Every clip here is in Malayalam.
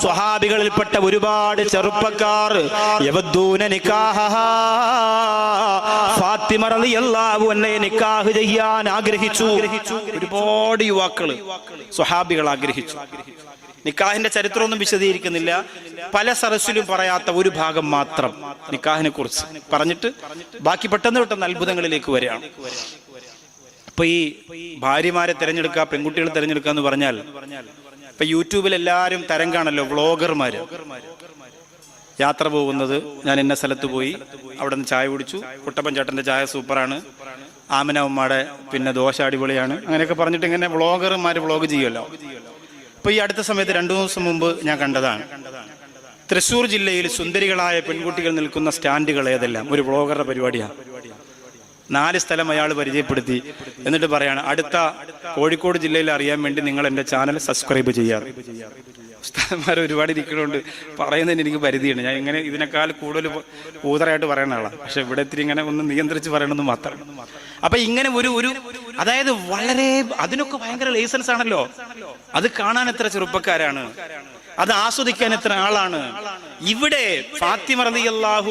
സ്വഹാബികളിൽപ്പെട്ട ഒരുപാട് ചെറുപ്പക്കാർ. ഫാത്തിമ നിക്കാഹ് ചെയ്യാൻ ആഗ്രഹിച്ചു. ഒരുപാട് യുവാക്കൾ സ്വഹാബികൾ ആഗ്രഹിച്ചു. നിക്കാഹിന്റെ ചരിത്രമൊന്നും വിശദീകരിക്കുന്നില്ല. പല സരസ്സിലും പറയാത്ത ഒരു ഭാഗം മാത്രം നിക്കാഹിനെ കുറിച്ച് പറഞ്ഞിട്ട് ബാക്കി പെട്ടെന്ന് പെട്ടെന്ന് അത്ഭുതങ്ങളിലേക്ക് വരികയാണ്. അപ്പൊ ഈ ഭാര്യമാരെ തിരഞ്ഞെടുക്കുക പെൺകുട്ടികളെ തിരഞ്ഞെടുക്കുക എന്ന് പറഞ്ഞാൽ ഇപ്പൊ യൂട്യൂബിൽ എല്ലാവരും തരം കാണല്ലോ വ്ളോഗർമാര്. യാത്ര പോകുന്നത് ഞാൻ ഇന്ന സ്ഥലത്ത് പോയി അവിടെ നിന്ന് ചായ കുടിച്ചു. കുട്ടപ്പൻ ചേട്ടന്റെ ചായ സൂപ്പറാണ്. ആമന ഉമ്മയുടെ പിന്നെ ദോശ അടിപൊളിയാണ്. അങ്ങനെയൊക്കെ പറഞ്ഞിട്ട് ഇങ്ങനെ വ്ളോഗർമാർ വ്ളോഗ് ചെയ്യുമല്ലോ ഇപ്പൊ ഈ അടുത്ത സമയത്ത് രണ്ടു ദിവസം മുമ്പ് ഞാൻ കണ്ടതാണ്. തൃശ്ശൂർ ജില്ലയിൽ സുന്ദരികളായ പെൺകുട്ടികൾ നിൽക്കുന്ന സ്റ്റാൻഡുകൾ ഏതെല്ലാം? ഒരു വ്ളോഗറുടെ പരിപാടിയാണ് നാല് സ്ഥലം അയാൾ പരിചയപ്പെടുത്തി. എന്നിട്ട് പറയാണ് അടുത്ത കോഴിക്കോട് ജില്ലയിൽ അറിയാൻ വേണ്ടി നിങ്ങൾ എന്റെ ചാനൽ സബ്സ്ക്രൈബ് ചെയ്യാറ്. ഉസ്താദന്മാർ ഒരുപാട് ഇരിക്കണോണ്ട്. പറയുന്നതിന് എനിക്ക് പരിധിയുണ്ട്. ഞാൻ ഇങ്ങനെ ഇതിനേക്കാൾ കൂടുതൽ ഊതറായിട്ട് പറയുന്ന ആളാണ് പക്ഷെ ഇവിടെ ഇത്തിരി ഇങ്ങനെ ഒന്ന് നിയന്ത്രിച്ച് പറയണമെന്ന് മാത്രം. അപ്പൊ ഇങ്ങനെ ഒരു ഒരു അതായത് വളരെ അതിനൊക്കെ ഭയങ്കര ലൈസൻസ് ആണല്ലോ. അത് കാണാൻ എത്ര ചെറുപ്പക്കാരാണ്. അത് ആസ്വദിക്കാൻ എത്ര ആളാണ്. ഇവിടെ ഫാത്തിമ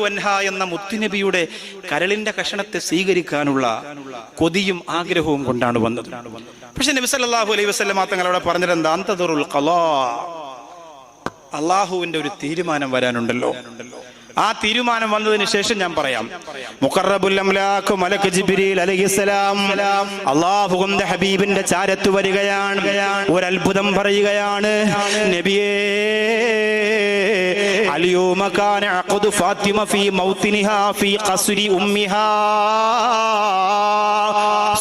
അൻഹ എന്ന മുത്തുനബിയുടെ കരളിന്റെ കഷണത്തെ സ്വീകരിക്കാനുള്ള കൊതിയും ആഗ്രഹവും കൊണ്ടാണ് വന്നത്. പക്ഷെ നബി സല്ലല്ലാഹു അലൈഹി വസല്ലം തങ്ങൾ അവിടെ പറഞ്ഞത് ഖലാ. അള്ളാഹുവിന്റെ ഒരു തീരുമാനം വരാനുണ്ടല്ലോ. ആ തീരുമാനം വന്നതിന് ശേഷം ഞാൻ പറയാം. മുഖറബുൽ അംലാഖ് മലക്ക് ഹബീബിന്റെ ചാരത്ത് വരികയാണ്. ഒരു പറയുകയാണ്. നബിയേ اليوم كان عقد فاطمة في موطنها في قصر أمها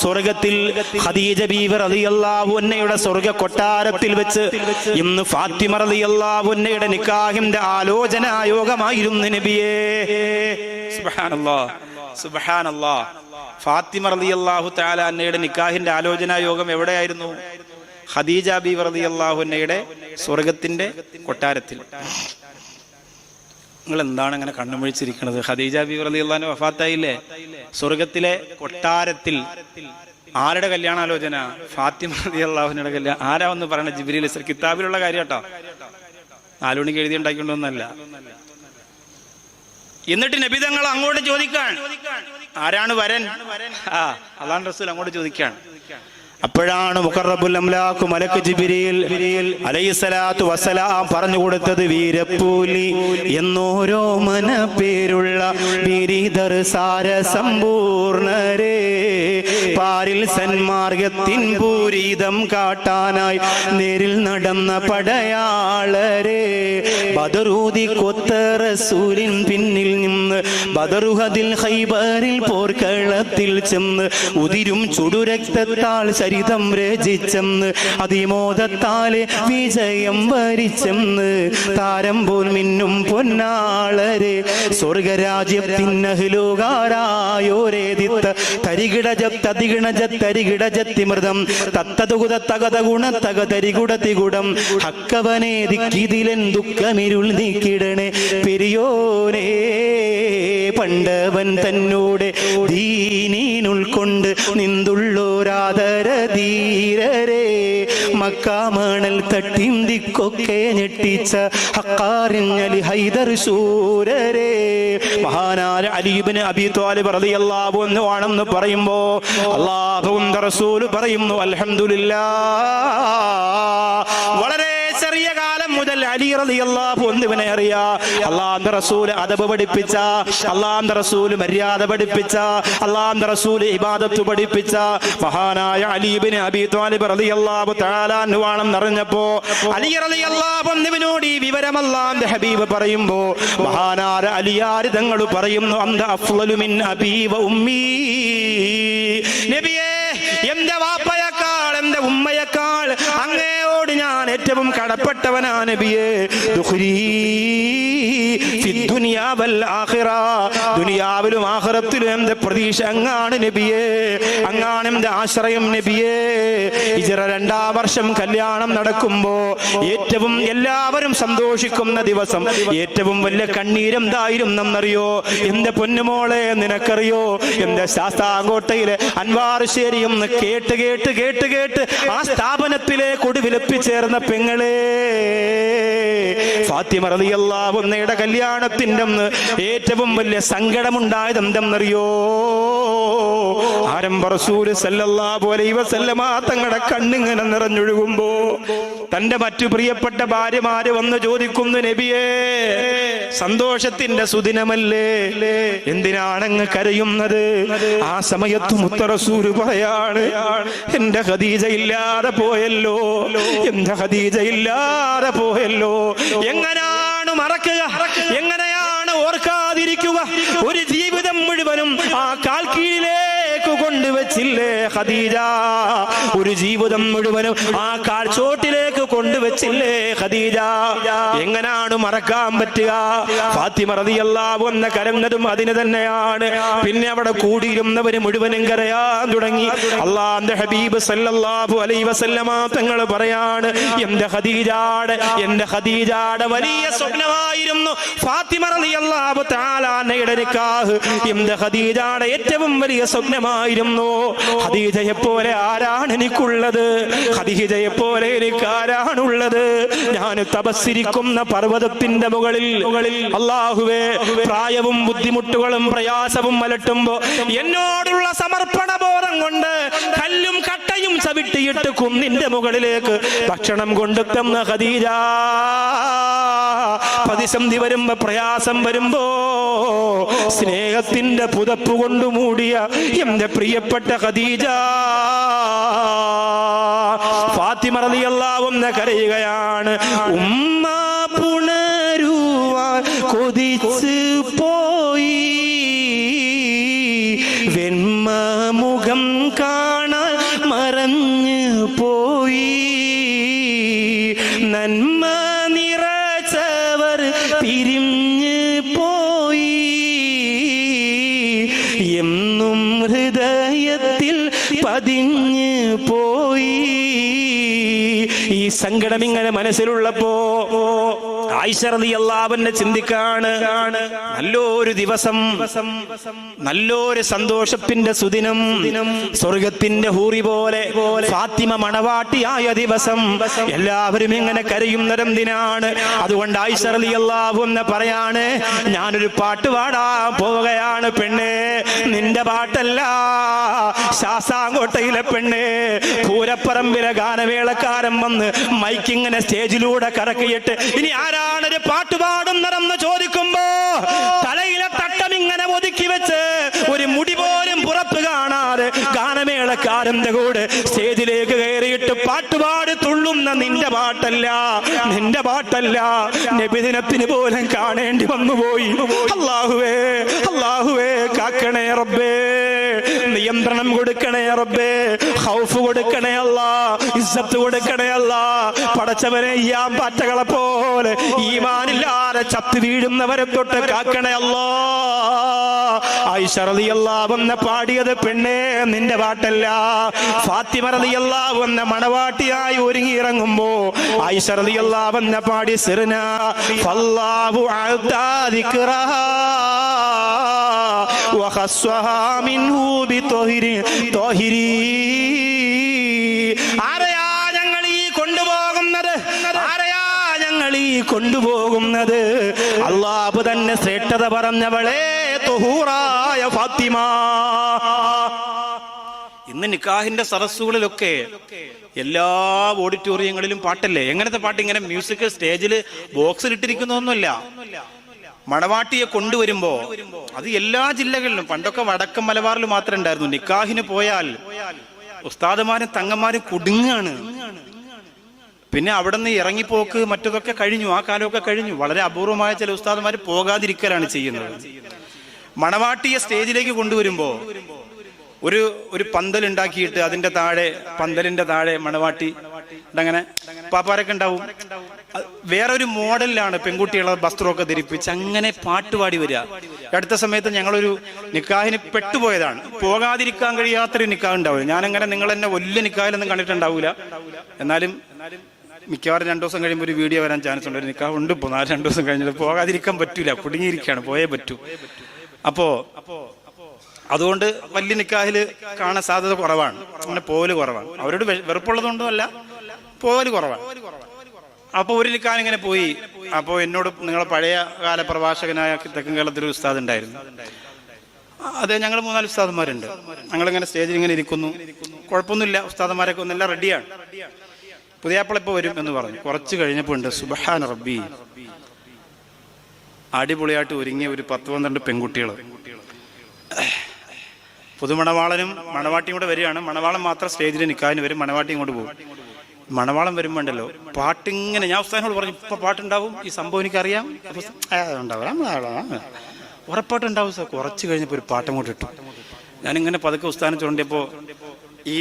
സ്വർഗത്തിൽ ഖദീജ ബീവി റളിയല്ലാഹു അൻഹയുടെ സ്വർഗ കൊട്ടാരത്തിൽ വെച്ച് ഇന്ന് ഫാത്തിമ റളിയല്ലാഹു അൻഹയുടെ നിക്കാഹിന്റെ ആലോചന യോഗമായിരുന്നു നബിയേ സുബ്ഹാനല്ലാഹ് സുബ്ഹാനല്ലാഹ് ഫാത്തിമ റളിയല്ലാഹു തആല അന്നയുടെ നിക്കാഹിന്റെ ആലോചന യോഗം എവിടെയായിരുന്നു ഖദീജ ബീവി റളിയല്ലാഹു അൻഹയുടെ സ്വർഗത്തിന്റെ കൊട്ടാരത്തിൽ നിങ്ങൾ എന്താണ് അങ്ങനെ കണ്ണുമൊഴിച്ചിരിക്കുന്നത് ഖദീജ ബീവി റളിയല്ലാഹു വഫാത്തായില്ലേ? സ്വർഗത്തിലെ കൊട്ടാരത്തിൽ ആരുടെ കല്യാണാലോചന? ഫാത്തിമ റളിയല്ലാഹുവിന്റെ കല്യാണം ആരാ ഒന്ന് പറയണ ജിബിരി ഇസ്ര കിതാബിലുള്ള കാര്യം കേട്ടോ നാലുമണിക്ക് എഴുതി ഉണ്ടാക്കിക്കൊണ്ടൊന്നല്ല. എന്നിട്ട് നബിതങ്ങൾ അങ്ങോട്ട് ചോദിക്കാൻ. ആരാണ് വരൻ? ആ അള്ളാൻ റസൂൽ അങ്ങോട്ട് ചോദിക്കാൻ അപ്പോഴാണ് മുഖറബുൽ മലക്ക് ജിബിരിയിൽ അലൈഹിസ്സലാത്തു വസലാം പറഞ്ഞു കൊടുത്തത് വീരപ്പൂലി എന്നോരോ മന പേരുള്ള ബിരിധർ സാര സമ്പൂർണരേ പാരിൽ സന്മാർഗത്തിൻ പൂരീതം കാട്ടാനായി നേരിൽ നടന്ന പടയാളരെ. ബദറൂതി കൊത്ത റസൂലിൻ പിന്നിൽ നിന്ന് ബദറുഹദിൽ ഹൈബറിൽ പോർക്കളത്തിൽ ചെന്ന് ഉതിരും ചുടുരക്തത്താൽ ചരിതം രചിച്ചെന്ന് അതിമോദത്താലെ വിജയം വരിച്ചെന്ന്. താരം പോൽ മിന്നും പൊന്നാളരെ സ്വർഗരാജ്യത്തിനഹ്ലുകാരായോരേതിത്ത തരികിടജത്തതികിണജത്തരികിടജത്തിമൃതം തത്തതുകുത തകത ഗുണ തക തരികുട തികുടം ഹക്കവനേതിക്കിതിലൻ ദുഃഖമിരുൾ നീക്കിടണേ പെരിയോനേ. പണ്ടവൻ തന്നോടെ ദീനീനുൾക്കൊണ്ട് നിന്തുള്ളോരാദര ധീരരേ. മക്കാമണൽ തട്ടിന്തിക്കൊക്കെ ഞെട്ടിച്ച ഹക്കാറിഞ്ഞലി ഹൈദർ ശൂരരെ മഹാനായ അലീബിന് അബി ത്വാലിബ് റളിയല്ലാഹു എന്ന് ആണെന്ന് പറയുമ്പോ അല്ലാഹുവിന്റെ റസൂൽ പറയുന്നു അൽഹംദുലില്ലാ വളരെ അലി റളിയല്ലാഹു അൻഹുവിനെ അറിയാ. അള്ളാഹുവിന്റെ റസൂൽ അദബ് പഠിപ്പിച്ച അള്ളാഹുവിന്റെ റസൂൽ മര്യാദ പഠിപ്പിച്ച അള്ളാഹുവിന്റെ റസൂൽ ഇബാദത്ത് പഠിപ്പിച്ച മഹാനായ അലീബിന് അബി ത്വാലിബ് റളിയല്ലാഹു തആല അൻഹു ആണെന്ന് അറിഞ്ഞപ്പോ അലി റളിയല്ലാഹു അൻഹുവിനോട് ഈ വിവരം അള്ളാഹുവിന്റെ ഹബീബ് പറയുമ്പോ മഹാനായ അലിയാര് തങ്ങൾ പറയുന്നു? അന്ത അഫ്ളലു മിൻ അബീ വ ഉമ്മീ. നബിയേ എന്റെ വാപ്പയേക്കാൾ എന്റെ ഉമ്മയേക്കാൾ അങ്ങേ ഏറ്റവും കടപ്പെട്ടവനാ നബിയേ. ദുനിയാവിലും ആഹ്റത്തിലും എന്റെ പ്രതീക്ഷ അങ്ങാണ് നബിയേ. അങ്ങാണ് എന്റെ ആശ്രയം നബിയേ. ഇജറ രണ്ടാം വർഷം കല്യാണം നടക്കുമ്പോ ഏറ്റവും എല്ലാവരും സന്തോഷിക്കുന്ന ദിവസം ഏറ്റവും വലിയ കണ്ണീരെന്തായിരുന്നെന്നറിയോ എന്റെ പൊന്നുമോളെ നിനക്കറിയോ? എന്റെ ശാസ്താങ്കോട്ടയിലെ അൻവാറുശ്ശേരി ഒന്ന് കേട്ട് കേട്ട് കേട്ട് കേട്ട് ആ സ്ഥാപനത്തിലെ കൊടുവിലെപ്പിച്ചേർന്ന പെങ്ങളെ ഫാത്തിമ റളിയല്ലാഹുന്നയുടെ കല്യാണത്തിന്റെ അന്ന് ഏറ്റവും വലിയ സങ്കടമുണ്ടായത് എന്തെന്നറിയോ? ആരംഭ റസൂൽ സല്ലല്ലാഹു അലൈഹി വസല്ലമ തങ്ങളുടെ കണ്ണിങ്ങനെ നിറഞ്ഞൊഴുകുമ്പോ തന്റെ മറ്റു പ്രിയപ്പെട്ട ഭാര്യമാര് വന്ന് ചോദിക്കുന്നു നബിയേ സന്തോഷത്തിന്റെ സുദിനമല്ലേ? എന്തിനാണങ്ങ് കരയുന്നത്? ആ സമയത്ത് മുത്തറസൂര് പറയാണ് എന്റെ ഖദീജ ഇല്ലാതെ പോയല്ലോ എന്റെ ഖദീജ ഇല്ലാതെ പോയല്ലോ. എങ്ങനെയാണ് മറക്കുക? എങ്ങനെയാണ് ഓർക്കാതിരിക്കുക? ഒരു ജീവിതം മുഴുവനും ആ കാൽ കീഴിലേക്ക് കൊണ്ടുവച്ചില്ലേ ഖദീജ? ഒരു ജീവിതം മുഴുവനും ആ കാൽ ചോട്ടിലേക്ക് കൊണ്ടുവച്ചില്ലേ ഖദീജ? എങ്ങനാണ് മറക്കാൻ പറ്റുക? ഫാത്തിമ റളിയല്ലാഹു എന്ന കരങ്ങതും അതിന് തന്നെയാണ്. പിന്നെ അവിടെ കൂടിയിരുന്നവര് മുഴുവനും കരയാൻ തുടങ്ങി. അള്ളാന്റെ ഹബീബ് സല്ലല്ലാഹു അലൈഹി വസല്ലമ തങ്ങൾ പറയാണ് എന്റെ ഖദീജാടെ എന്റെ ഖദീജാടെ വലിയ സ്വപ്നമായിരുന്നു. ഫാത്തിമ റളിയല്ലാഹു തആലായുടെ നിക്കാഹ് എന്റെ ഖദീജാടെ ഏറ്റവും വലിയ സ്വപ്നമായിരുന്നു. ഖദീജയെ പോലെ ആരാണ് എനിക്കുള്ളത്? ഖദീജയെ പോലെ എനിക്ക് ആരാണുള്ളത് ഞാൻ തപസ്സിരിക്കുന്ന പർവതത്തിന്റെ മുകളിൽ മുകളിൽ അള്ളാഹുവേ പ്രായവും ബുദ്ധിമുട്ടുകളും പ്രയാസവും അലട്ടുമ്പോ എന്നോടുള്ള സമർപ്പണ ബോധം കൊണ്ട് കല്ലും കട്ടയും ചവിട്ടിയിട്ട് കുന്നിന്റെ മുകളിലേക്ക് ഭക്ഷണം കൊണ്ടെത്തുന്ന ഹദീജ പ്രതിസന്ധി വരുമ്പോ പ്രയാസം വരുമ്പോ സ്നേഹത്തിന്റെ പുതപ്പ് കൊണ്ട് മൂടിയ എന്റെ പ്രിയപ്പെട്ട ഹദീജ ഫാത്തിമ കരയുകയാണ്. ഉമ്മ പുണരുവാൻ കൊതിച്ച് സങ്കടം ഇങ്ങനെ മനസ്സിലുള്ളപ്പോ ആയിഷറിയല്ലാവന്നെ ചിന്തിക്കാണ് നല്ലൊരു ദിവസം നല്ലൊരു സന്തോഷത്തിന്റെ സുദിനം സ്വർഗത്തിന്റെ ഹൂറി പോലെ ഫാത്തിമ മണവാട്ടിയായ ദിവസം എല്ലാവരും ഇങ്ങനെ കരയുന്നതെന്തിനാണ് അതുകൊണ്ട് ആയിഷറിയല്ലാവു എന്ന് പറയാണ് ഞാനൊരു പാട്ട് പാടാൻ പോവുകയാണ് പെണ്ണേ. നിന്റെ പാട്ടല്ല ശാസാങ്കോട്ടയിലെ പെണ്ണേ. പൂരപ്പറമ്പിലെ ഗാനവേളക്കാരൻ വന്ന് മൈക്കിങ്ങനെ സ്റ്റേജിലൂടെ കറക്കിയിട്ട് ഇനി ആരാണൊരു പാട്ട് പാടുന്നതെന്ന് ചോദിക്കുമ്പോ തലയിലെ തട്ടം ഇങ്ങനെ ഒതുക്കി വെച്ച് ഒരു മുടി പോലും പുറത്ത് കാണാതെ ഗാനമേളക്കാരന്റെ സ്റ്റേജിലേക്ക് കയറിയിട്ട് പാട്ടുപാടി തുള്ളുന്ന നിന്റെ പാട്ടല്ല നിന്റെ പാട്ടല്ല. നബിദിനത്തിന് പോലും കാണേണ്ടി വന്നു പോയി അള്ളാഹുവേ അള്ളാഹുവേ കാക്കണേ റബ്ബേ. നിയന്ത്രണം കൊടുക്കണേ റബ്ബേ. ഹൗഫ് കൊടുക്കണേ അല്ല. ഇസ്സത്ത് കൊടുക്കണേ അല്ല. പടച്ചവനെ ഈ പാറ്റകളെ പോലെ ഈമാനില്ലാതെ ചത്തു വീഴുന്നവരെ തൊട്ട് കാക്കണേ അല്ലോ. ഐശ്വറിയല്ലാവുന്ന പാടിയത് പെണ്ണേ നിന്റെ പാട്ടല്ല. ഫാത്തിമറിയല്ലാവുന്ന മണവാട്ടിയായി ഒരുങ്ങി ഇറങ്ങുമ്പോ ഐശ്വറിയല്ലാവുന്ന പാടി സിറിന ഫല്ലാഹു അഅ്താദിക്റഹാ وخصها منه بطهر طاهري ആരെയാ ഞങ്ങൾ ഈ കൊണ്ടുപോകുന്നത് ആരെയാ ഞങ്ങൾ ഈ കൊണ്ടുപോകുന്നത് അള്ളാഹു തന്നെ ശ്രേഷ്ഠത പറഞ്ഞവളെ തൊഹൂറായ ഫാത്തിമ ഇന്ന് നിക്കാഹിന്റെ സരസ്സുകളിലൊക്കെ എല്ലാ ഓഡിറ്റോറിയങ്ങളിലും പാട്ടല്ലേ? എങ്ങനത്തെ പാട്ട് ഇങ്ങനെ മ്യൂസിക് സ്റ്റേജിൽ ബോക്സിൽ ഇട്ടിരിക്കുന്നൊന്നുമല്ല. മണവാട്ടിയെ കൊണ്ടുവരുമ്പോ അത് എല്ലാ ജില്ലകളിലും പണ്ടൊക്കെ വടക്കൻ മലബാറിൽ മാത്രമേ ഉണ്ടായിരുന്നു. നിക്കാഹിന് പോയാൽ ഉസ്താദമാരും തങ്ങന്മാരും കുടുങ്ങാണ്. പിന്നെ അവിടെ നിന്ന് ഇറങ്ങിപ്പോക്ക് മറ്റതൊക്കെ കഴിഞ്ഞു. ആ കാലമൊക്കെ കഴിഞ്ഞു. വളരെ അപൂർവമായ ചില ഉസ്താദുമാർ പോകാതിരിക്കലാണ് ചെയ്യുന്നത്. മണവാട്ടിയെ സ്റ്റേജിലേക്ക് കൊണ്ടുവരുമ്പോ ഒരു ഒരു പന്തൽ ഉണ്ടാക്കിയിട്ട് അതിന്റെ താഴെ പന്തലിന്റെ താഴെ മണവാട്ടി അങ്ങനെ പാപ്പാരൊക്കെ ഉണ്ടാവും. വേറൊരു മോഡലിലാണ് പെൺകുട്ടികളെ വസ്ത്രമൊക്കെ ധരിപ്പിച്ച് അങ്ങനെ പാട്ടുപാടി വരിക. അടുത്ത സമയത്ത് ഞങ്ങളൊരു നിക്കാഹിന് പെട്ടുപോയതാണ്. പോകാതിരിക്കാൻ കഴിയാത്തൊരു നിക്കാഹ് ഉണ്ടാവില്ല ഞാനങ്ങനെ നിങ്ങൾ എന്നെ വലിയ നിക്കാഹിലൊന്നും കണ്ടിട്ടുണ്ടാവില്ല എന്നാലും മിക്കവാറും രണ്ടു ദിവസം കഴിയുമ്പോൾ ഒരു വീഡിയോ വരാൻ ചാൻസ് ഉണ്ട്. ഒരു നിക്കാഹ് ഉണ്ട് ഇപ്പോൾ നാല് രണ്ടു ദിവസം കഴിഞ്ഞിട്ട് പോകാതിരിക്കാൻ പറ്റൂല. കുടുങ്ങിയിരിക്കുകയാണ്. പോയേ പറ്റൂ. അപ്പോ അതുകൊണ്ട് വലിയ നിക്കാഹിൽ കാണാൻ സാധ്യത കുറവാണ്. അങ്ങനെ പോവൽ കുറവാണ്. അവരോട് വെറുപ്പുള്ളതുകൊണ്ടല്ല വെറുപ്പുള്ളതുകൊണ്ടും അല്ല പോവൽ കുറവാണ്. അപ്പോൾ ഒരു നിക്കാൻ ഇങ്ങനെ പോയി. അപ്പോൾ എന്നോട് നിങ്ങളെ പഴയ കാല പ്രഭാഷകനായ തെക്കൻ കേരളത്തിൽ ഒരു ഉസ്താദ് ഉണ്ടായിരുന്നു. അതെ ഞങ്ങൾ മൂന്നാൽ ഉസ്താദന്മാരുണ്ട്. ഞങ്ങൾ ഇങ്ങനെ സ്റ്റേജിൽ ഇങ്ങനെ ഇരിക്കുന്നു. കുഴപ്പമൊന്നുമില്ല. ഉസ്താദന്മാരൊക്കെ ഒന്നല്ല റെഡിയാണ്. പുതിയാപ്പിള ഇപ്പോൾ വരും എന്ന് പറഞ്ഞു. കുറച്ച് കഴിഞ്ഞപ്പോൾ ഉണ്ട് സുബഹാൻ റബ്ബി. അടിപൊളിയായിട്ട് ഒരുങ്ങിയ ഒരു പത്ത് പന്ത്രണ്ട് പെൺകുട്ടികൾ പുതുമണവാളനും മണവാട്ടിയും കൂടെ വരികയാണ്. മണവാളം മാത്രം സ്റ്റേജിൽ നിൽക്കാനും വരും മണവാട്ടി ഇങ്ങോട്ട് പോകും. മണവാളം വരുമ്പോണ്ടല്ലോ പാട്ടിങ്ങനെ ഞാൻ ഉസ്താദിനോട് പറഞ്ഞു ഇപ്പൊ പാട്ടുണ്ടാവും ഈ സംഭവം എനിക്കറിയാം. ഉണ്ടാവും നമ്മളാളാ." ഉറപ്പായിട്ടുണ്ടാവും സാർ കുറച്ച് കഴിഞ്ഞപ്പോൾ ഒരു പാട്ടം കൂടെ ഇട്ടു ഞാനിങ്ങനെ പതുക്കെ ഉസ്താനം ചൂണ്ടിയപ്പോൾ ഈ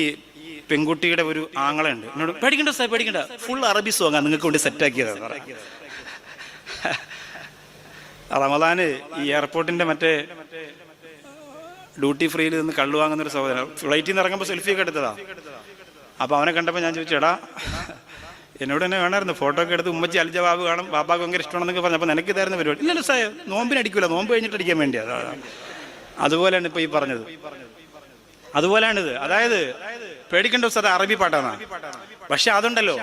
പെൺകുട്ടിയുടെ ഒരു ആങ്ങളുണ്ട് എന്നോട് പേടിക്കണ്ട സാർ പേടിക്കണ്ട. ഫുൾ അറബി സോങ്ങാ നിങ്ങൾക്ക് വേണ്ടി സെറ്റ് സെറ്റാക്കിയതാണ് റമദാന് ഈ എയർപോർട്ടിന്റെ മറ്റേ ഡ്യൂട്ടി ഫ്രീയിൽ നിന്ന് കള്ളു വാങ്ങുന്ന ഒരു സഹോദരൻ. ഫ്ലൈറ്റിൽ നിന്ന് ഇറങ്ങുമ്പോൾ സെൽഫി ഒക്കെ എടുത്തതാ. അപ്പൊ അവനെ കണ്ടപ്പോൾ ഞാൻ ചോദിച്ചു എടാ എന്നോട് തന്നെ വേണമായിരുന്നു ഫോട്ടോ ഒക്കെ എടുത്ത് ഉമ്മച്ചി അലിജ ബാബു കാണും ബാബാക്ക് ഭയങ്കര ഇഷ്ടമാണെന്നൊക്കെ പറഞ്ഞപ്പോൾ നിനക്ക് ഇതായിരുന്നു പരിപാടി. ഇല്ല സായ നോമ്പിന് അടിക്കില്ല നോമ്പ് കഴിഞ്ഞിട്ട് അടിക്കാൻ വേണ്ടിയാ. അതുപോലെയാണ് ഇപ്പൊ ഈ പറഞ്ഞത്. അതുപോലെയാണിത് അതായത് പേടിക്കേണ്ട ഉസ്താദ് അറബി പാട്ടാണ് പക്ഷെ അതുണ്ടല്ലോ.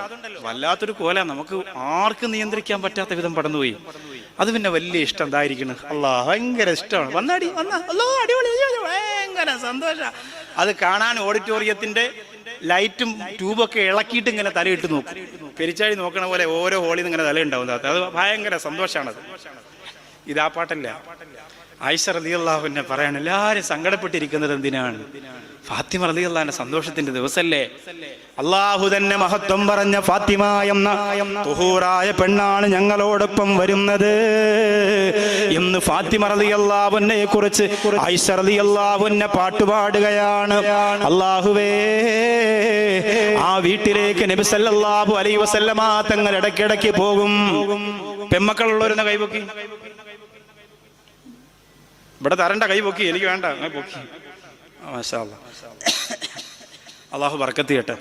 വല്ലാത്തൊരു കോല. നമുക്ക് ആർക്കും നിയന്ത്രിക്കാൻ പറ്റാത്ത വിധം പടന്നുപോയി. അത് പിന്നെ വലിയ ഇഷ്ടം എന്തായിരിക്കണം? അല്ലാ ഭയങ്കര ഇഷ്ടമാണ്. വന്നാടി വന്ന. അല്ലോ അടിപൊളി ഭയങ്കര സന്തോഷ. അത് കാണാൻ ഓഡിറ്റോറിയത്തിന്റെ ലൈറ്റും ട്യൂബൊക്കെ ഇളക്കിയിട്ട് ഇങ്ങനെ തലയിട്ട് നോക്കും. പെരിച്ചാഴി നോക്കണ പോലെ ഓരോ ഹോളിൽ ഇങ്ങനെ തലയുണ്ടാവും. അതിനകത്ത്. അത് ഭയങ്കര സന്തോഷമാണത് ഇതാ പാട്ടല്ല? ആയിഷ റളിയല്ലാഹുവിനെ പറയാണ് എല്ലാവരും സങ്കടപ്പെട്ടിരിക്കുന്നത് എന്തിനാണ്? ഫാത്തിമ റളിയല്ലാഹിന്റെ സന്തോഷത്തിന്റെ ദിവസല്ലേ? അള്ളാഹു തന്നെ മഹത്വം പറഞ്ഞ ഫാത്തിമ എന്ന തുഹൂറായ പെണ്ണാണ് ഞങ്ങളോടൊപ്പം വരുന്നത്. എന്ന് ഫാത്തിമ റലിയല്ലാവുന്നെ കുറിച്ച് ആയിഷ റലിയല്ലാവുന്നെ പാട്ടുപാടുകയാണ് അള്ളാഹുവേ ആ വീട്ടിലേക്ക് നബിസല്ലാഹു വസല്ലമ തങ്ങൾ ഇടയ്ക്കിടയ്ക്ക് പോകും. പെമ്മക്കളുള്ളവരുന്ന കൈപൊക്കി ഇവിടെ തരണ്ട കൈ പൊക്കി എനിക്ക് വേണ്ട പൊക്കി. മാഷാ അള്ളാഹു ബർക്കത്ത് ചെയ്യട്ടെ.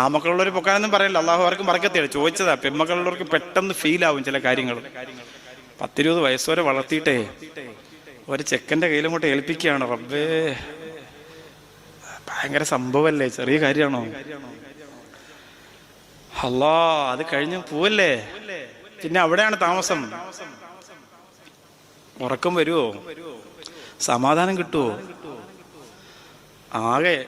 ആ മക്കളുള്ളവർ പൊക്കാനൊന്നും പറയില്ല അള്ളാഹു ആർക്കും ബർക്കത്ത് ചെയ്യട്ടെ. ചോദിച്ചതാ പെൺമക്കളുള്ളവർക്ക് പെട്ടെന്ന് ഫീൽ ആവും ചില കാര്യങ്ങൾ പത്തിരുപത് വയസ്സുവരെ വളർത്തിയിട്ടേ ഒരു ചെക്കന്റെ കയ്യിലും കൊണ്ട് ഏൽപ്പിക്കുകയാണ്. റബ്ബേ ഭയങ്കര സംഭവമല്ലേ ചെറിയ കാര്യമാണോ? അല്ലാ അത് കഴിഞ്ഞ് പോവല്ലേ? പിന്നെ അവിടെയാണ് താമസം. ഉറക്കം വരുമോ സമാധാനം കിട്ടുമോ ആകെ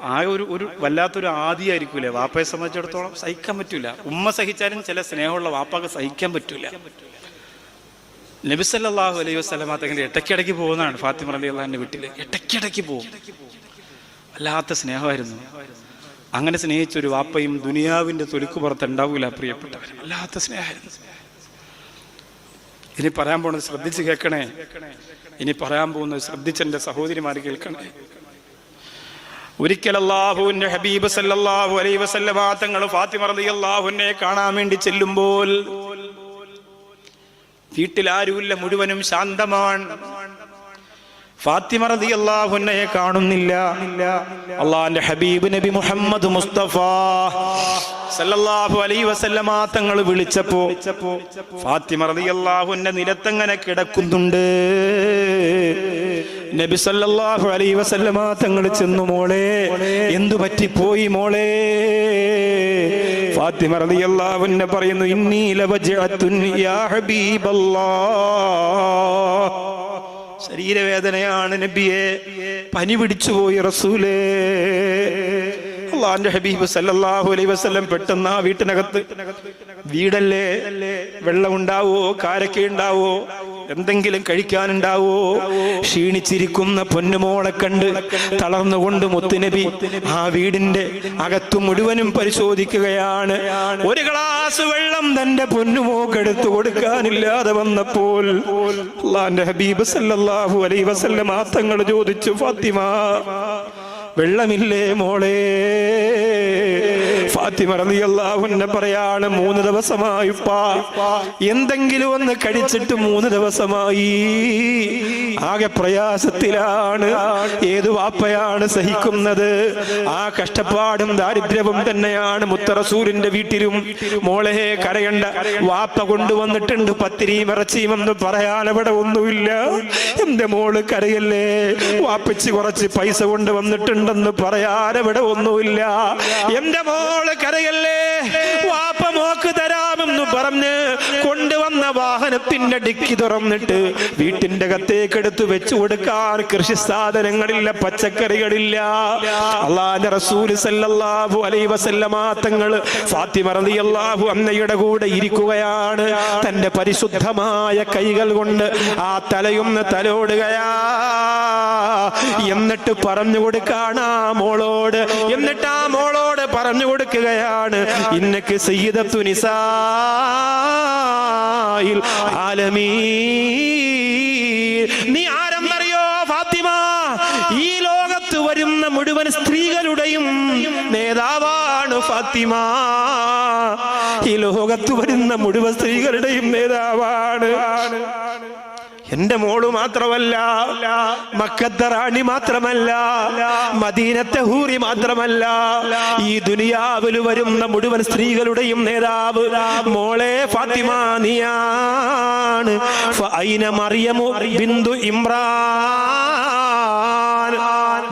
ആകെ ഒരു ഒരു വല്ലാത്തൊരു ആദിയായിരിക്കൂലേ? വാപ്പയെ സംബന്ധിച്ചിടത്തോളം സഹിക്കാൻ പറ്റൂല. ഉമ്മ സഹിച്ചാലും ചില സ്നേഹമുള്ള വാപ്പാക്ക് സഹിക്കാൻ പറ്റൂല. നബിസല്ലാഹു അലൈഹി വസ്ലമ തങ്ങൾ ഇടയ്ക്കിടയ്ക്ക് പോകുന്നതാണ് ഫാത്തിമ അലി അള്ളാഹിന്റെ വീട്ടിൽ ഇടയ്ക്കിടയ്ക്ക് പോകും. വല്ലാത്ത സ്നേഹമായിരുന്നു. അങ്ങനെ സ്നേഹിച്ച ഒരു വാപ്പയും ദുനിയാവിന്റെ തൊലിക്ക് പുറത്ത് ഉണ്ടാവൂല പ്രിയപ്പെട്ടവർ വല്ലാത്ത സ്നേഹമായിരുന്നു. ഇനി പറയാൻ പോകുന്നത് ശ്രദ്ധിച്ച് കേൾക്കണേ. ഇനി പറയാൻ പോകുന്നത് ശ്രദ്ധിച്ച് എന്റെ സഹോദരിമാർ കേൾക്കണേ. ഒരിക്കൽ അള്ളാഹുവിന്റെ ഹബീബ് സല്ലല്ലാഹു അലൈഹി വസല്ലമ തങ്ങൾ ഫാത്തിമ അള്ളാഹുവിനെ കാണാൻ വേണ്ടി ചെല്ലുമ്പോൾ വീട്ടിൽ ആരുമില്ല മുഴുവനും ശാന്തമാണ്. ഫാത്തിമ റളിയല്ലാഹുവിനെ കാണുന്നില്ല. അള്ളാഹിന്റെ ഹബീബ് നബി മുഹമ്മദ് മുസ്തഫ സല്ലല്ലാഹു അലൈഹി വസല്ലമ തങ്ങൾ വിളിച്ചപ്പോ ഫാത്തിമ റളിയല്ലാഹുവിന്റെ നിലത്തങ്ങനെ കിടക്കുന്നുണ്ട്. നബി സല്ലല്ലാഹു അലൈഹി വസല്ലമ തങ്ങൾ ചെന്നു മോളെ എന്തു പറ്റിപ്പോയി മോളെ? ഫാത്തിമ റളിയല്ലാഹുവിനെ പറയുന്നു ഇന്നി ലവജഅത്തുൻ യാ ഹബീബല്ലാഹ് ശരീരവേദനയാണ് നബിയെ. പനി പിടിച്ചു പോയി റസൂലേ. അള്ളാന്റെ ഹബീബ് സല്ലല്ലാഹു അലൈഹി വസല്ലം പെട്ടെന്ന് ആ വീട്ടിനകത്ത് വീടല്ലേ? വെള്ളം ഉണ്ടാവോ? കാരൊക്കെ ഉണ്ടാവോ എന്തെങ്കിലും കഴിക്കാനുണ്ടാവോ? ക്ഷീണിച്ചിരിക്കുന്ന പൊന്നുമോളെ കണ്ട് തളർന്നുകൊണ്ട് മുത്തുനബി ആ വീടിന്റെ അകത്തു മുഴുവനും പരിശോധിക്കുകയാണ്. ഒരു ഗ്ലാസ് വെള്ളം തന്റെ പൊന്നുമോക്കെടുത്തു കൊടുക്കാനില്ലാതെ വന്നപ്പോൾ ഹബീബ് സല്ലാഹു അലൈഹി വസല്ലം ആ ചോദിച്ചു ഫാത്തിമ വെള്ളമില്ലേ മോളെ? ഫാത്തിമ പറയാണ് മൂന്ന് ദിവസമായി എന്തെങ്കിലും ഒന്ന് കഴിച്ചിട്ട് മൂന്ന് ദിവസമായി. ആകെ പ്രയാസത്തിലാണ്. ഏത് വാപ്പയാണ് സഹിക്കുന്നത്? ആ കഷ്ടപ്പാടും ദാരിദ്ര്യവും തന്നെയാണ് മുത്തറസൂരിന്റെ വീട്ടിലും. മോളെ കരയണ്ട. വാപ്പ കൊണ്ടുവന്നിട്ടുണ്ട് പത്തിരിയും ഇറച്ചിയും എന്ന് പറയാൻ അവിടെ ഒന്നുമില്ല. എന്റെ മോൾ കരയല്ലേ? വാപ്പച്ചി കുറച്ച് പൈസ കൊണ്ടുവന്നിട്ടുണ്ടെന്ന് പറയാൻ അവിടെ ഒന്നുമില്ല. എന്റെ മോൾ കരയല്ലേ? വാപ്പ മോക്ക് തരാമെന്ന് പറഞ്ഞ് വാഹനത്തിന്റെ ഡിക്കി തുറന്നിട്ട് വീട്ടിന്റെ അകത്തേക്ക് എടുത്തു വെച്ചു കൊടുക്കാൻ കൃഷി സാധനങ്ങളില്ല പച്ചക്കറികളില്ല. അള്ളാന്റെ റസൂൽ സല്ലല്ലാഹു അലൈഹി വസല്ലമ തങ്ങൾ ഫാത്തിമ റളിയല്ലാഹു അന്നയുടെ കൂടെ ഇരിക്കുകയാണ്. തന്റെ പരിശുദ്ധമായ കൈകൾ കൊണ്ട് ആ തലയൊന്ന് തലോടുകയാ. എന്നിട്ട് പറഞ്ഞു കൊടുക്കാണ് ആ മോളോട്. എന്നിട്ട് ആ മോളോട് പറഞ്ഞു കൊടുക്കുകയാണ്. ഇന്നക്ക് സയ്യിദത്തു നിസായിൽ ആലമീ നീ ആരെന്നറിയോ ഫാത്തിമ? ഈ ലോകത്ത് വരുന്ന മുഴുവൻ സ്ത്രീകളുടെയും നേതാവാണ് ഫാത്തിമ. ഈ ലോകത്ത് വരുന്ന മുഴുവൻ സ്ത്രീകളുടെയും നേതാവാണ്. എന്റെ മോൾ മാത്രമല്ല മക്കത്തെ റാണി മാത്രമല്ല മദീനത്തെ ഹൂറി മാത്രമല്ല ഈ ദുനിയാവിൽ വരുന്ന മുഴുവൻ സ്ത്രീകളുടെയും നേതാവ് മോളെ ഫാത്തിമ നീയാണ്. മറിയമു ബിന്ദു ഇമ്രാൻ.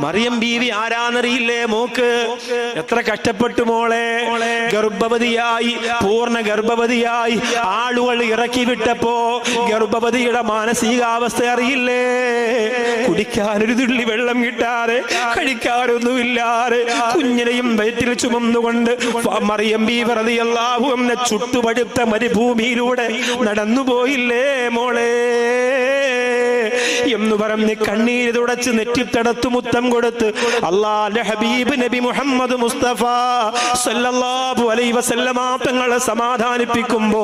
മറിയം ബീവി ആരാന്നറിയില്ലേ മോക്ക്? എത്ര കഷ്ടപ്പെട്ടു മോളെ. ഗർഭവതിയായി പൂർണ ഗർഭവതിയായി ആളുകൾ ഇറക്കി വിട്ടപ്പോ ഗർഭവതിയുടെ മാനസികാവസ്ഥ അറിയില്ലേ? കുടിക്കാനൊരു തുള്ളി വെള്ളം കിട്ടാതെ കഴിക്കാനൊന്നുമില്ലാതെ കുഞ്ഞിനെയും വയറ്റിൽ ചുമന്നുകൊണ്ട് മറിയം ബീവർ റളിയല്ലാഹു എന്ന ചുട്ടുപഴുത്ത മരുഭൂമിയിലൂടെ നടന്നുപോയില്ലേ മോളെ? എന്ന് പറഞ്ഞ് കണ്ണീര് തുടച്ച് നെറ്റിത്തടത്ത് മുത്തം കൊടുത്ത് അള്ളാന്റെ ഹബീബ് നബി മുഹമ്മദ് മുസ്തഫ സല്ലല്ലാഹു അലൈഹി തങ്ങളെ സമാധാനിപ്പിക്കുമ്പോ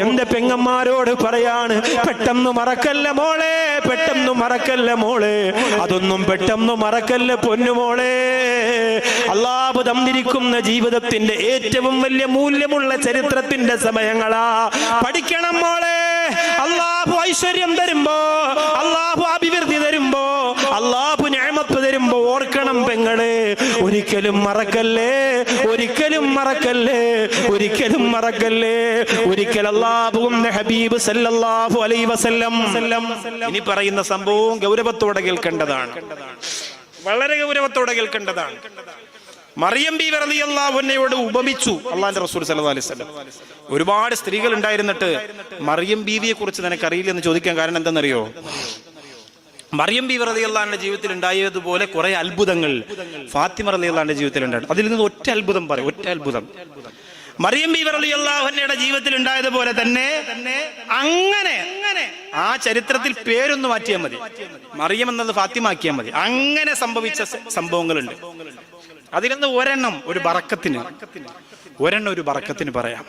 എന്റെ പെങ്ങന്മാരോട് പറയാണ് പെട്ടെന്ന് മറക്കല്ല മോളെ പെട്ടെന്ന് മറക്കല്ല മോളെ അതൊന്നും പെട്ടെന്ന് മറക്കല്ല പൊന്നുമോളെ അള്ളാഹു തന്നിരിക്കുന്ന ജീവിതത്തിന്റെ ഏറ്റവും വലിയ മൂല്യമുള്ള ചരിത്രത്തിന്റെ സമയങ്ങളാ. പഠിക്കണം മോളെ. അള്ളാഹു ഐശ്വര്യം തരുമ്പോ അള്ളാഹു അഭിവൃദ്ധി തരുമ്പോ തരുമ്പോ ഓർക്കണം പെങ്ങളെ ഒരിക്കലും മറക്കല്ലേ ഒരിക്കലും മറക്കല്ലേ ഒരിക്കലും മറക്കല്ലേ. ഒരിക്കൽ അള്ളാഹുവും ഹബീബ് സല്ലല്ലാഹു വസല്ലം. ഇനി പറയുന്ന സംഭവം ഗൗരവത്തോടെ കേൾക്കേണ്ടതാണ്. വളരെ ഗൗരവത്തോടെ കേൾക്കേണ്ടതാണ്. മറിയം ബി വെറുതെ അള്ളാഹുനയോട് ഉപമിച്ചു അള്ളാന്റെ റസൂൽ സല്ലല്ലാഹു അലൈഹി വസല്ലം. ഒരുപാട് സ്ത്രീകൾ ഉണ്ടായിരുന്നിട്ട് മറിയം ബീവിയെ കുറിച്ച് നിനക്ക് അറിയില്ലെന്ന് ചോദിക്കാൻ കാരണം എന്തെന്നറിയോ? മറിയം ബി അള്ളാന്റെ ജീവിതത്തിൽ ഉണ്ടായതുപോലെ കുറെ അത്ഭുതങ്ങൾ ഫാത്തിമ അള്ളാന്റെ ജീവിതത്തിൽ ഉണ്ടായിരുന്നു അതിൽ നിന്ന് ഒറ്റ അത്ഭുതം പറയും ഒറ്റ അത്ഭുതം. മറിയം ബി അള്ളാഹുന്നയുടെ ജീവിതത്തിൽ ഉണ്ടായതുപോലെ തന്നെ അങ്ങനെ ആ ചരിത്രത്തിൽ പേരൊന്ന് മാറ്റിയാൽ മതി. മറിയം എന്നത് ഫാത്തിമാക്കിയാൽ മതി. അങ്ങനെ സംഭവിച്ച സംഭവങ്ങളുണ്ട് സംഭവങ്ങളുണ്ട്. നിന്ന് ഒരെണ്ണം ഒരു ബറക്കത്തിന് ഒരെണ്ണം ഒരു ബറക്കത്തിന് പറയാം.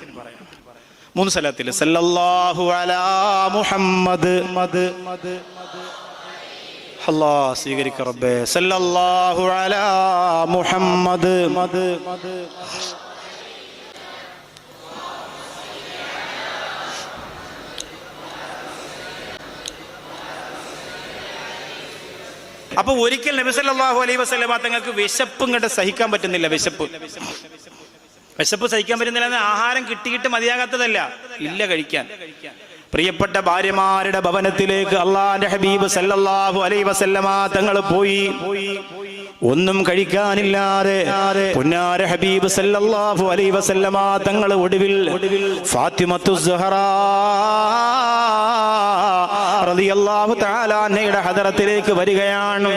മൂന്ന് സ്ഥലത്തിൽ സല്ലല്ലാഹു അലാ മുഹമ്മദ് മദ് അല്ലാ സ്വീകരിക്ക റബ്ബേ. സല്ലല്ലാഹു അലാ മുഹമ്മദ്. മദ് അപ്പൊ ഒരിക്കൽ നബി അലൈ വസല്ലമ തങ്ങൾക്ക് വിശപ്പ് ഇങ്ങോട്ട് സഹിക്കാൻ പറ്റുന്നില്ല വിശപ്പ്. വിശപ്പ് സഹിക്കാൻ പറ്റുന്നില്ല ആഹാരം കിട്ടിയിട്ട് മതിയാകാത്തതല്ല. ഇല്ല കഴിക്കാൻ. പ്രിയപ്പെട്ട ഭാര്യമാരുടെ ഭവനത്തിലേക്ക് അള്ളാന്റെ ഹബീബ് സല്ലല്ലാഹു അലൈ വസല്ലമ തങ്ങൾ പോയി. ഒന്നും കഴിക്കാനില്ലാതെ പുന്നാര ഹബീബ് സല്ലല്ലാഹു അലൈ വസല്ലമ തങ്ങൾ ഒടുവിൽ ഫാത്തിമത്തു സുഹറ റളിയല്ലാഹു തആല അന്നയുടെ ഹദറത്തിലേക്ക് വരികയാണ്.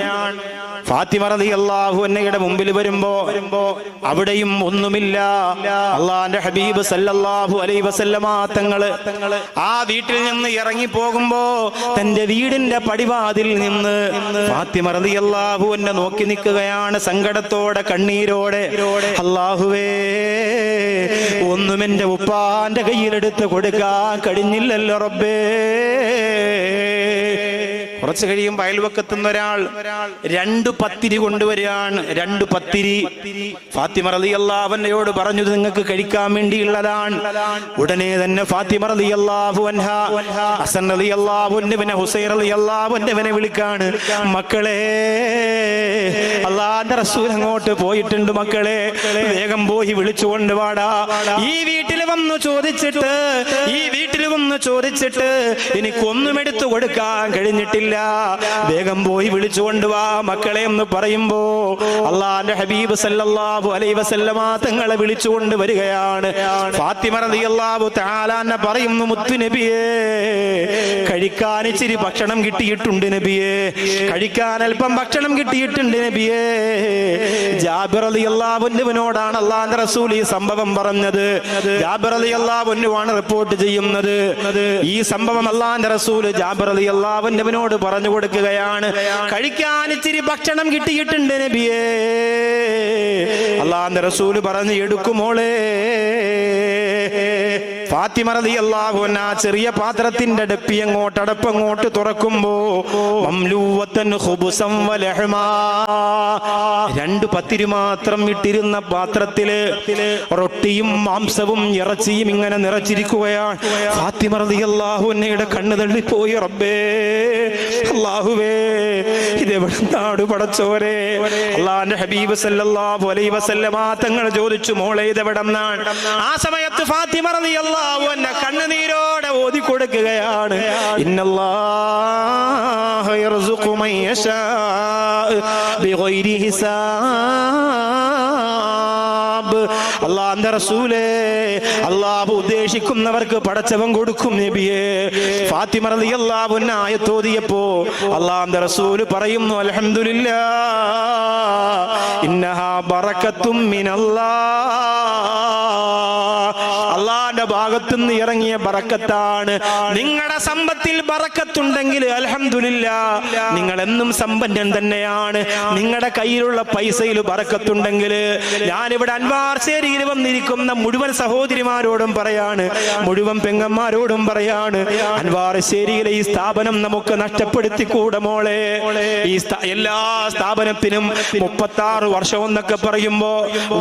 ഫാത്തിമ റളിയല്ലാഹു അന്നയുടെ മുമ്പിൽ വരുമ്പോ അവിടെയും ഒന്നുമില്ല. അള്ളാന്റെ ഹബീബ് സല്ലല്ലാഹു അലൈഹി വസല്ലമ തങ്ങൾ ആ വീട്ടിൽ നിന്ന് ഇറങ്ങി പോകുമ്പോ തന്റെ വീടിന്റെ പടിവാതിൽ നിന്ന് ഫാത്തിമ റളിയല്ലാഹു എന്നെ നോക്കി നിൽക്കുകയാണ് സങ്കടത്തോടെ കണ്ണീരോടെ. അള്ളാഹുവേ ഒന്നും എന്റെ ഉപ്പാന്റെ കയ്യിലെടുത്ത് കൊടുക്കാൻ കഴിഞ്ഞില്ലല്ലോ റബ്ബേ. കുറച്ച് കഴിയുമ്പോൾ അയൽവക്കത്തുന്ന ഒരാൾ രണ്ട് പത്തിരി കൊണ്ടുവരികയാണ്. രണ്ട് പത്തിരി. ഫാത്തിമ അള്ളാഹുവിനോട് പറഞ്ഞു നിങ്ങൾക്ക് കഴിക്കാൻ വേണ്ടിയുള്ളതാണ്. ഉടനെ തന്നെ ഫാത്തിമ റളിയല്ലാഹു അൻഹ ഹസൻ റളിയല്ലാഹു ഹുസൈൻ റളിയല്ലാഹു വിളിക്കാണ്. മക്കളെ അള്ളാന്റെ റസൂൽ അങ്ങോട്ട് പോയിട്ടുണ്ട് മക്കളെ. വേഗം പോയി വിളിച്ചുകൊണ്ട് വാടാ. ഈ വീട്ടിൽ വന്നു ചോദിച്ചിട്ട് ഈ വീട്ടിൽ വന്ന് ചോദിച്ചിട്ട് എനിക്കൊന്നും എടുത്തു കൊടുക്കാൻ കഴിഞ്ഞിട്ടില്ല. വേഗം പോയി വിളിച്ചുകൊണ്ട് വാ മക്കളെ എന്ന് പറയുമ്പോ അള്ളാന്റെ ഹബീബ് സല്ലല്ലാഹു അലൈഹി വസല്ലമ തങ്ങളെ വിളിച്ചുകൊണ്ട് വരികയാണ്. ഫാത്തിമ റളിയല്ലാഹു തആലാന്നെ പറയുന്നു മുത്തു നബിയേ കഴിക്കാൻ ഇച്ചിരി ഭക്ഷണം കിട്ടിയിട്ടുണ്ട് നബിയേ. കഴിക്കാൻ അല്പം ഭക്ഷണം കിട്ടിയിട്ടുണ്ട് നബിയേ. ജാബിർ റളിയല്ലാഹുവിനോടാണ് അള്ളാന്റെ റസൂൽ ഈ സംഭവം പറഞ്ഞത്. ജാബിർ റളിയല്ലാഹുവിനുമാണ് റിപ്പോർട്ട് ചെയ്യുന്നത്. ഈ സംഭവം അള്ളാന്റെ റസൂൽ ജാബിർ റളിയല്ലാഹുവിനോട് പറഞ്ഞു കൊടുക്കുകയാണ്. കഴിക്കാൻ ഇച്ചിരി ഭക്ഷണം കിട്ടിയിട്ടുണ്ട് നബിയേ. അള്ളാന്റെ റസൂൽ പറഞ്ഞു എടുക്കുമോളെ ഫാത്തിമ റളിയല്ലാഹു അൻഹ ചെറിയ പാത്രത്തിന്റെ അടുപ്പി അങ്ങോട്ട് അടപ്പങ്ങോട്ട് തുറക്കുമ്പോ രണ്ട് പത്തിരി മാത്രം ഇട്ടിരുന്ന പാത്രത്തിൽ റൊട്ടിയും മാംസവും ഇറച്ചിയും ഇങ്ങനെ നിറച്ചിരിക്കുകയാണ്. ഫാത്തിമ റളിയല്ലാഹു അൻഹയുടെ കണ്ണ് തള്ളിപ്പോയി റബ്ബേ അല്ലാഹുവേ ഇതെവിടെ നാട് പടച്ചോരെ അള്ളാന്റെ ഹബീബ് സല്ലല്ലാഹു അലൈഹി വസല്ലമ തങ്ങൾ ചോദിച്ചു മോളെ ഇതെവിടെ നിന്നാണ് ആ സമയത്ത് ഫാത്തിമ റളിയല്ലാഹു അൻഹ കണ്ണുനീരോടെ ഓതി കൊടുക്കുകയാണ് റസൂലേ അള്ളാഹു ഉദ്ദേശിക്കുന്നവർക്ക് പടച്ചവൻ കൊടുക്കും നബിയെ. ഫാത്തിമ റളിയല്ലാഹു അൻഹ ആയത്തോതിയപ്പോ അള്ളാന്റെ റസൂൽ പറയുന്നു അൽഹംദുലില്ലാ ഇന്നഹാ ബറക്കത്തും മിനല്ലാഹ് ഭാഗത്തു ഭാഗത്തുനിന്ന് ഇറങ്ങിയ ബറക്കത്താണ്. നിങ്ങളുടെ സമ്പത്തിൽ ബറക്കത്തുണ്ടെങ്കിൽ അൽഹംദുലില്ല നിങ്ങൾ എന്നും സമ്പന്നൻ തന്നെയാണ്. നിങ്ങളുടെ കയ്യിലുള്ള പൈസയിൽ ബറക്കത്തുണ്ടെങ്കിൽ ഞാനിവിടെ അൻവാർശേരിയിൽ വന്നിരിക്കുന്ന മുഴുവൻ സഹോദരിമാരോടും പറയാണ് മുഴുവൻ പെങ്ങന്മാരോടും പറയാണ് അൻവാർശേരിയിലെ ഈ സ്ഥാപനം നമുക്ക് നഷ്ടപ്പെടുത്തി കൂടെ മോളെ? ഈ എല്ലാ സ്ഥാപനത്തിനും മുപ്പത്തി ആറ് വർഷം എന്നൊക്കെ പറയുമ്പോ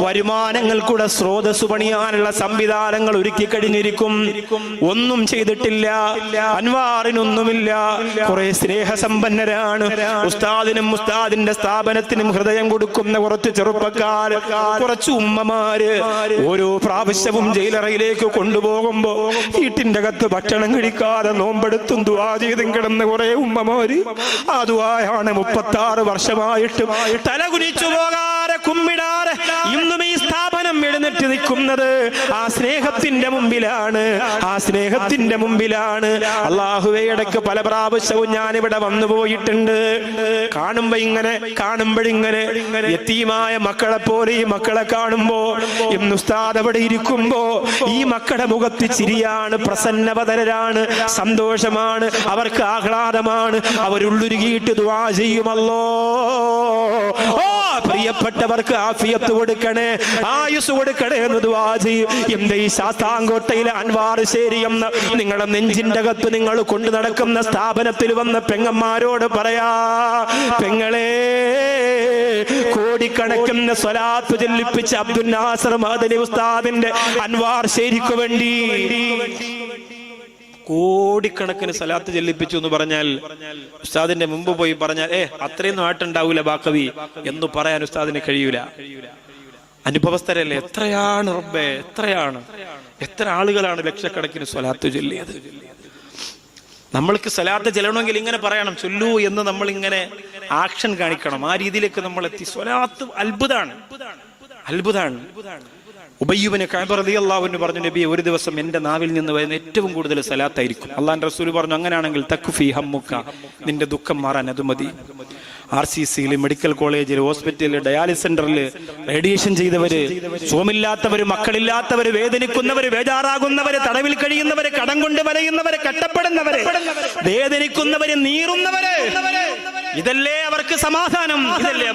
വരുമാനങ്ങൾക്കൂടെ സ്രോതസ് പണിയാനുള്ള സംവിധാനങ്ങൾ ഒരുക്കി കഴിഞ്ഞിരിക്കും ഒന്നും ചെയ്തിട്ടില്ല. അൻവാറിനൊന്നുമില്ല. കുറെ സ്നേഹസമ്പന്നരാണ്. ഉസ്താദിനും ഉസ്താദിന്റെ സ്ഥാപനത്തിനും ഹൃദയം കൊടുക്കുന്ന കുറച്ച് ചെറുപ്പക്കാർ കുറച്ച് ഉമ്മമാര് ഓരോ പ്രാവശ്യവും ജയിലറയിലേക്ക് കൊണ്ടുപോകുമ്പോ വീട്ടിന്റെ അകത്ത് ഭക്ഷണം കഴിക്കാതെ നോമ്പെടുത്തും ദുവാ ചെയ്തും കിടന്ന കുറെ ഉമ്മമാര് ആ മുപ്പത്തി ആറ് വർഷമായിട്ട് തല കുനിച്ചു പോകാതെ കുമ്മിടാതെ ഇന്നും ഈ സ്ഥാപനം എഴുന്നേറ്റ് നിൽക്കുന്നത്. ആ സ്നേഹത്തിന്റെ മുമ്പിലാണ് ആ സ്നേഹത്തിന്റെ മുമ്പിലാണ്. അള്ളാഹുവെ ഇടയ്ക്ക് പല പ്രാവശ്യവും ഞാൻ ഇവിടെ വന്നു പോയിട്ടുണ്ട്. കാണുമ്പോ ഇങ്ങനെ കാണുമ്പോഴിങ്ങനെ എത്തിയുമായ മക്കളെ പോലെ ഈ മക്കളെ കാണുമ്പോ ഇന്ന് ഉസ്താദ് അവിടെ ഇരിക്കുമ്പോ ഈ മക്കളുടെ മുഖത്ത് ചിരിയാണ് പ്രസന്നവതരാണ് സന്തോഷമാണ് അവർക്ക് ആഹ്ലാദമാണ്. അവരുള്ളുരുകിയിട്ട് ദ്വാ ചെയ്യുമല്ലോ. ഓ പ്രിയപ്പെട്ടവർക്ക് ആഫിയത്ത് കൊടുക്കണേ ആയുസ് കൊടുക്കണേ എന്ന് എന്റെ ഈ ശാസ്താങ്കോട്ടയിലെ അൻവാർ ശേരി എന്ന് നിങ്ങളുടെ നെഞ്ചിന്റെ അകത്ത് നിങ്ങൾ കൊണ്ടു നടക്കുന്ന സ്ഥാപനത്തിൽ വന്ന പെങ്ങന്മാരോട് പറയാ പെങ്ങളെ കോടിക്കണക്കിന് സ്വലാത്ത് ചെല്ലിപ്പിച്ച അബ്ദുൽ നാസർ മദനി ഉസ്താദിന്റെ അൻവാർ ശേരിക്കു വേണ്ടി. കോടിക്കണക്കിന് സലാത്ത് ചെല്ലിപ്പിച്ചു എന്ന് പറഞ്ഞാൽ ഉസ്താദിന്റെ മുമ്പ് പോയി പറഞ്ഞാൽ ഏ അത്രയൊന്നും ആട്ടുണ്ടാവൂല ബാക്കവി എന്ന് പറയാൻ ഉസ്താദിന് കഴിയൂല. അനുഭവസ്ഥരല്ലേ? എത്രയാണ് റബ്ബേ എത്രയാണ്? എത്ര ആളുകളാണ് ലക്ഷക്കണക്കിന് സ്വലാത്ത് ചൊല്ലിയത്? നമ്മൾക്ക് സ്വലാത്ത് ചെല്ലണമെങ്കിൽ ഇങ്ങനെ പറയണം ചൊല്ലൂ എന്ന് നമ്മൾ ഇങ്ങനെ ആക്ഷൻ കാണിക്കണം. ആ രീതിയിലേക്ക് നമ്മൾ എത്തി സ്വലാത്ത് അത്ഭുതാണ്. അത്ഭുതാണ്. ഉബയ്യുബിന് അള്ളാഹുവിന് പറഞ്ഞു നബി ഒരു ദിവസം എന്റെ നാവിൽ നിന്ന് വരുന്ന ഏറ്റവും കൂടുതൽ സലാത്തായിരിക്കും. അള്ളാൻ റസൂൽ പറഞ്ഞു അങ്ങനെയാണെങ്കിൽ തക്കുഫി ഹമ്മുക്ക നിന്റെ ദുഃഖം മാറാൻ അത് മതി. ആർ സി സിയിൽ മെഡിക്കൽ കോളേജിൽ ഹോസ്പിറ്റലിൽ ഡയാലിസ് സെന്ററിൽ റേഡിയേഷൻ ചെയ്തവര് സുഖമില്ലാത്തവര് മക്കളില്ലാത്തവര് വേദനിക്കുന്നവര് ബേജാറാകുന്നവര് തടവിൽ കഴിയുന്നവര് കടം കൊണ്ട് വലയുന്നവര് കട്ടപ്പെടുന്നവര് വേദനിക്കുന്നവര് നീറുന്നവര് ഇതല്ലേ അവർക്ക് സമാധാനം ഇതല്ലേ